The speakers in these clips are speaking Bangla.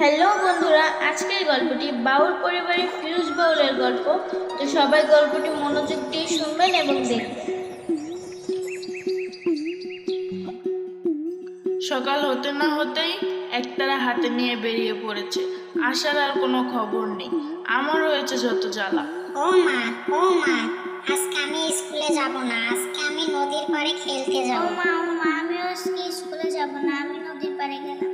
হ্যালো বন্ধুরা আজকের গল্পটি বাউল পরিবারের ফিরোজ বাউলের গল্প। তো সবাই গল্পটি মনোযোগ দিয়ে শুনবেন এবং দেখবেন। সকাল হতে না হতেই একতারা হাতে নিয়ে বেরিয়ে পড়েছে। আসার আর কোনো খবর নেই। আমার হয়েছে যত জ্বালা। ও মা ও মা আজকে আমি স্কুলে যাব না। আজকে আমি নদীর পাড়ে খেলতে যাব। ও মা ও মা আমিও স্কুলে যাব না। আমি নদীর পাড়ে গেলাম।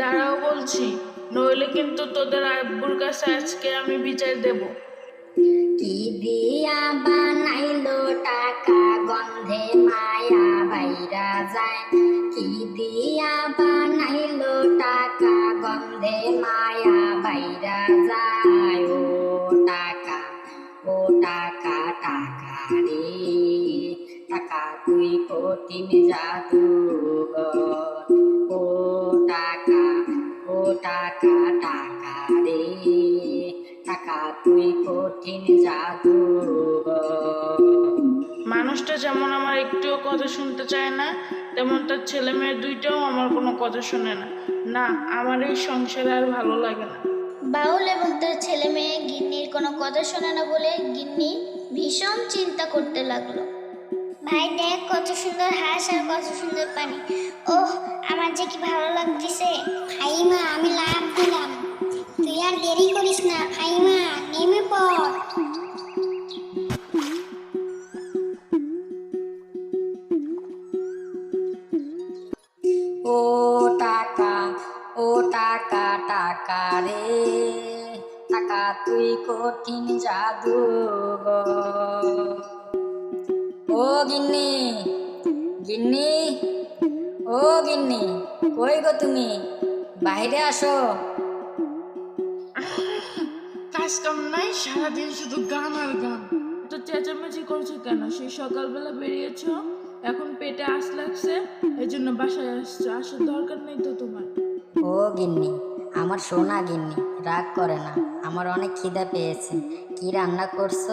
দাঁড়াও বলছি, নইলে কিন্তু তোদের আব্বুর কাছে আজকে আমি বিচার দেব। দিয়া বানাইলো টাকা গন্ধে মায়া বাইরা যায়। কি দিয়া বানাইলো টাকা গন্ধে মায়া বাইরা যায়। ও টাকা ও টাকা টাকা রে, টাকা তুই কঠিন জাদু। টাকা টাকা রে টাকা তুই কঠিন জাদু মানুষটা যেমন আমার একটুও কথা শুনতে চায় না তেমন তার ছেলে মেয়ে দুইটাও আমার কোনো কথা শোনে না। না আমার এই সংসারে আর ভালো লাগে না। বাউল এবং তার ছেলে মেয়ে গিন্নির কোনো কথা শোনে না বলে গিন্নি ভীষণ চিন্তা করতে লাগল। ভাই দেখ কত সুন্দর হাঁস আর কত সুন্দর পানি। ওহ, আমার যে কি ভালো লাগতেছে। ফাইমা আমি লাভ দিলাম। তুই আর দেরি করিস না। ফাইমা নেমে পড়। ও টাকা ও টাকা টাকা রে। টাকা তুই কঠিন জাদু। ও গিন্নি। গিন্নি। ও গিন্নি কই গো তুমি? বাইরে আসো। কাজ কাম নাই সারাদিন শুধু গান আর গান। তো চেঁচামেচি করছ কেন? সেই সকালবেলা বেরিয়েছো এখন পেটে আস লাগছে এই জন্য বাসায় আসছো। আসার দরকার নেই তো তোমার। ও গিন্নি আমার সোনা গিন্নি রাগ করে না। আমার অনেক খিদা পেয়েছে। কি রান্না করছ?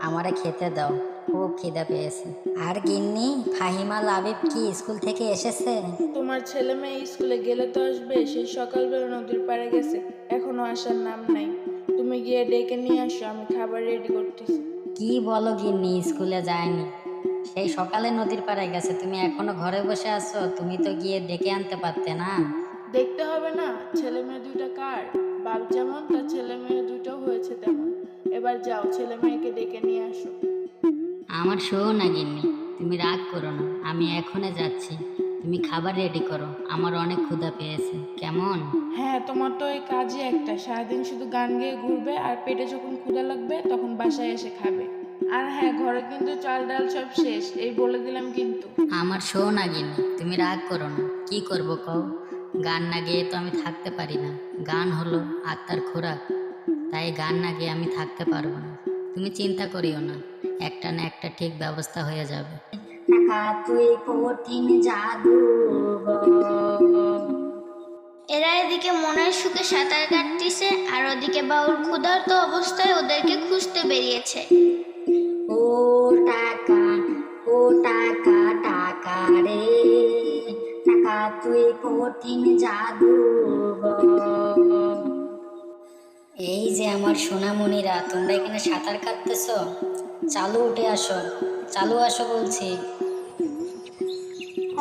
আমারে খেতে দাও। খুব খিদা পেয়েছে। আর গিন্নি ফাহিমা লাবিব কি স্কুল থেকে এসেছে? তোমার ছেলে মেয়ে স্কুলে গেলে তো আসবে সেই সকালবেলা নদীর পাড়ে গেছে এখনও আসার নাম নাই। তুমি গিয়ে ডেকে নিয়ে আসো আমি খাবার রেডি করতেছি। কি বলো গিন্নি স্কুলে যায়নি? সেই সকালে নদীর পাড়ে গেছে তুমি এখনও ঘরে বসে আছো তুমি তো গিয়ে ডেকে আনতে পারতে না। দেখতে হবে না ছেলে মেয়ে দুইটা কার? বাপ যেমন তার ছেলে মেয়ে দুইটাও হয়েছে তেমন। এবার যাও ছেলে মেয়েকে ডেকে নিয়ে আসো। আমার শো না গিন্নি তুমি রাগ করো না আমি এখনই যাচ্ছি। তুমি খাবার রেডি করো আমার অনেক ক্ষুধা পেয়েছে কেমন? হ্যাঁ তোমার তো এই কাজই একটা। সারাদিন শুধু গান গেয়ে ঘুরবে আর পেটে যখন ক্ষুধা লাগবে তখন বাসায় এসে খাবে। আর হ্যাঁ ঘরে কিন্তু চাল ডাল সব শেষ এই বলে দিলাম কিন্তু। আমার শো না গিন্নি তুমি রাগ করো না কি করব কও? গান না গেয়ে তো আমি থাকতে পারি না গান হলো আত্মার খোরাক তাই গান না গেয়ে আমি থাকতে পারব না। তুমি চিন্তা করিও না। একটা না একটা ঠিক ব্যবস্থা হয়ে যাবে। তুই জাদু এরা এদিকে মনের সুখে সাঁতার কাটতেছে, আর ওদিকে বাউল ক্ষুধার্ত অবস্থায় ওদেরকে খুঁজতে বেরিয়েছে। ও টাকা ও টাকা টাকা রে। টাকা তুই কঠিন জাদু এই যে আমার সোনামণিরা, তোমরা এখানে সাঁতার কাটতেছ? চালু উঠে আসো চালু আসো বলছি।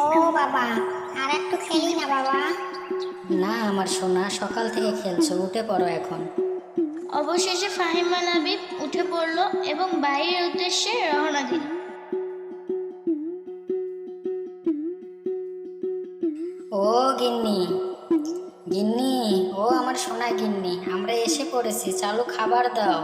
ও বাবা আর একটু খেলি না বাবা? না আমার সোনা সকাল থেকে খেলছো উঠে পড়ো এখন। অবশেষে ফাহিমা নাবিব উঠে পড়ল এবং বাইরের উদ্দেশ্যে রওনা দিল। ও গিন্নি গিন্নি ও আমার সোনা গিন্নি আমরা এসে পড়েছি চালু খাবার দাও।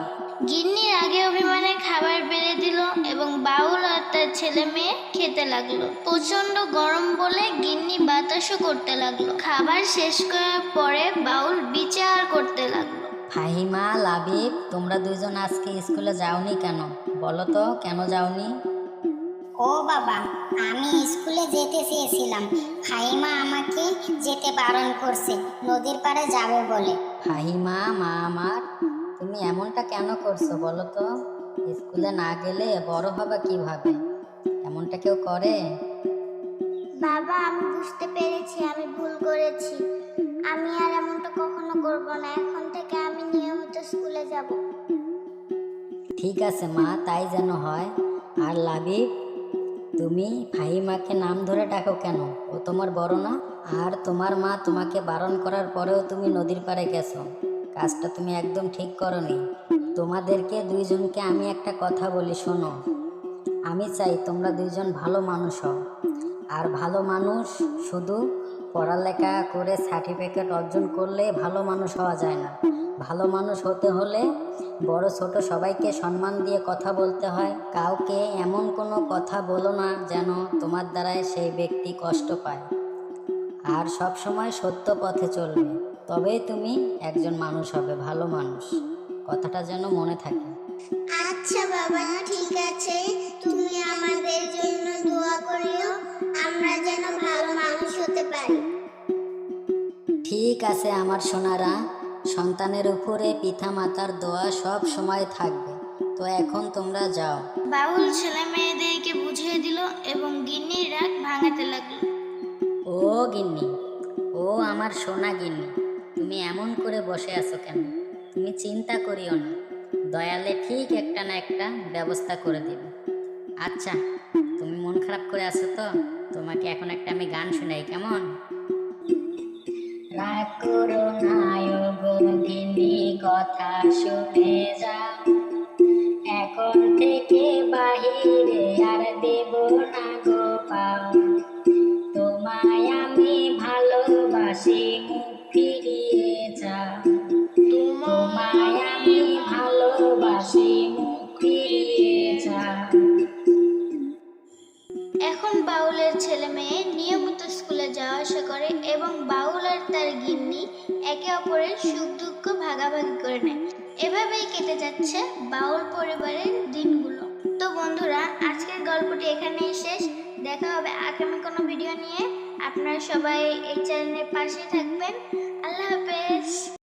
গিন্নির আগে অভিমানে খাবার বেড়ে দিল এবং বাউল আর তার ছেলে মেয়ে খেতে লাগল। প্রচণ্ড গরম বলে গিন্নি বাতাসও করতে লাগল। খাবার শেষ করার পরে বাউল বিচার করতে লাগল। ফাহিমা লাবিব তোমরা দুজন আজকে স্কুলে যাওনি কেন? বলো তো কেন যাওনি? ও বাবা আমি স্কুলে যেতে চেয়েছিলাম। ফাহিমা আমাকে যেতে বারণ করছে নদীর পাড়ে যাবে বলে। ফাহিমা মা আমার। তুমি এমনটা কেন করছ বলো তো? স্কুলে না গেলে বড় হবে কীভাবে? এমনটা কেউ করে? বাবা আমি বুঝতে পেরেছি আমি ভুল করেছি। আমি আর এমনটা কখনো করব না। এখন থেকে আমি নিয়মিত স্কুলে যাব। ঠিক আছে মা তাই যেন হয়। আর লাবিব তুমি ফাহিমাকে নাম ধরে ডাকো কেন? ও তোমার বড় না? আর তোমার মা তোমাকে বারণ করার পরেও তুমি নদীর পাড়ে গেছো। কাজটা তুমি একদম ঠিক করনি। তোমাদেরকে দুইজনকে আমি একটা কথা বলি, শোনো। আমি চাই তোমরা দুইজন ভালো মানুষ হও। আর ভালো মানুষ শুধু পড়ালেখা করে সার্টিফিকেট অর্জন করলে ভালো মানুষ হওয়া যায় না। ভালো মানুষ হতে হলে বড় ছোট সবাইকে সম্মান দিয়ে কথা বলতে হয়। কাউকে এমন কোনো কথা বলো না যেন তোমার দ্বারায় সেই ব্যক্তি কষ্ট পায়। আর সব সময় সত্য পথে চলবে। তবেই তুমি একজন মানুষ হবে ভালো মানুষ। কথাটা যেন মনে থাকে। আচ্ছা বাবা ঠিক আছে। তুমি আমাদের জন্য দোয়া করিও আমরা যেন ভালো মানুষ হতে পারি। ঠিক আছে আমার সোনারা সন্তানের উপরে পিতা মাতার দোয়া সব সময় থাকবে। তো এখন তোমরা যাও। বাউল ছেলে মেয়েদেরকে বুঝিয়ে দিল এবং গিন্নির রাগ ভাঙাতে লাগল। ও গিন্নি ও আমার সোনা গিন্নি। তুমি এমন করে বসে আছো কেন? তুমি চিন্তা করিও না। দয়ালে ঠিক একটা না একটা ব্যবস্থা করে দেবে। আচ্ছা তুমি মন খারাপ করে আছো তো? তোমাকে এখন একটা আমি গান শোনাই, কেমন? রাগ করো না কথা শুনে যাও। এখন থেকে বাহিরে এখন বাউলের ছেলে মেয়ে নিয়মিত স্কুলে যাওয়া আসা করে এবং বাউল আর তার গিন্নি একে অপরের সুখ দুঃখ ভাগাভাগি করে নেয়। এভাবেই কেটে যাচ্ছে বাউল পরিবারের দিনগুলো। তো বন্ধুরা, আজকের গল্পটি এখানেই শেষ। দেখা হবে আগামী কোনো ভিডিও নিয়ে। আপনারা সবাই এই চ্যানেলের পাশে থাকবেন। আল্লাহ হাফেজ।